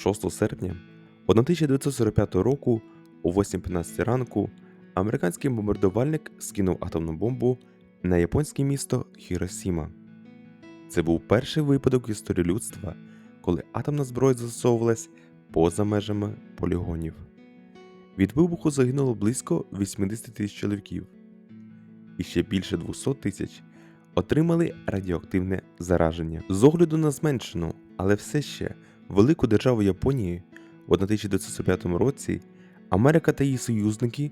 6 серпня 1945 року о 8.15 ранку американський бомбардувальник скинув атомну бомбу на японське місто Хіросіма. Це був перший випадок в історії людства, коли атомна зброя застосовувалась поза межами полігонів. Від вибуху загинуло близько 80 тисяч чоловіків, і ще більше 200 тисяч отримали радіоактивне зараження. З огляду на зменшену, але все ще велику державу Японії в 1945 році Америка та її союзники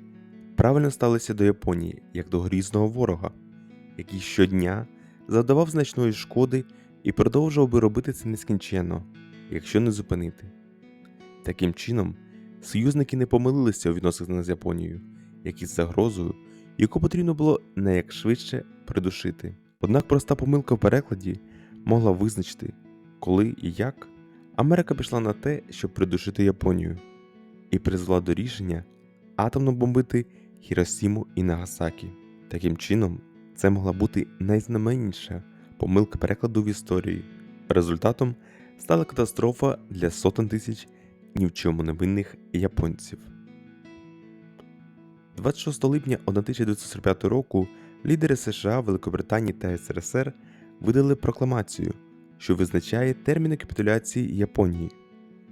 правильно ставилися до Японії як до грізного ворога, який щодня завдавав значної шкоди і продовжував би робити це нескінченно, якщо не зупинити. Таким чином, союзники не помилилися у відносинах з Японією, як із загрозою, яку потрібно було найякшвидше придушити. Однак проста помилка в перекладі могла визначити, коли і як Америка пішла на те, щоб придушити Японію, і призвела до рішення атомно бомбити Хіросіму і Нагасакі. Таким чином, це могла бути найзнаменніша помилка перекладу в історії. Результатом стала катастрофа для сотень тисяч ні в чому не винних японців. 26 липня 1945 року лідери США, Великобританії та СРСР видали прокламацію, що визначає терміни капітуляції Японії,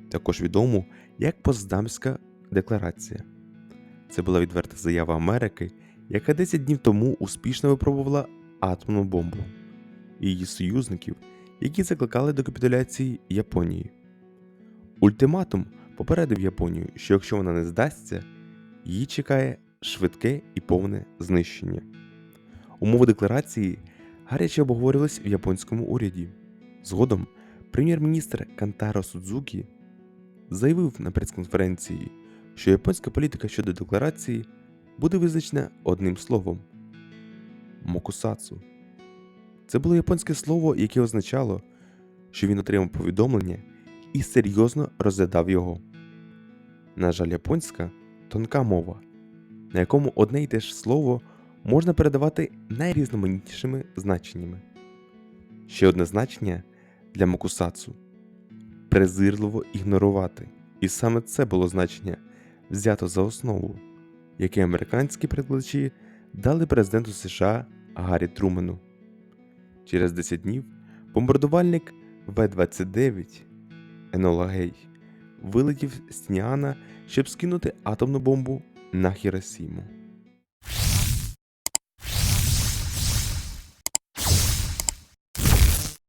також відому як Поздамська декларація. Це була відверта заява Америки, яка 10 днів тому успішно випробувала атомну бомбу і її союзників, які закликали до капітуляції Японії. Ультиматум попередив Японію, що якщо вона не здасться, її чекає швидке і повне знищення. Умови декларації гаряче обговорювались в японському уряді. Згодом прем'єр-міністр Кантаро Судзукі заявив на прес-конференції, що японська політика щодо декларації буде визначена одним словом мокусацу. Це було японське слово, яке означало, що він отримав повідомлення і серйозно розглядав його. На жаль, японська тонка мова, на якому одне й те ж слово можна передавати найрізноманітнішими значеннями. Ще одне значення для мокусацу презирливо ігнорувати. І саме це було значення взято за основу, яке американські перекладачі дали президенту США Гаррі Трумену. Через 10 днів бомбардувальник В-29 Енола Гей вилетів з Тініана, щоб скинути атомну бомбу на Хіросіму.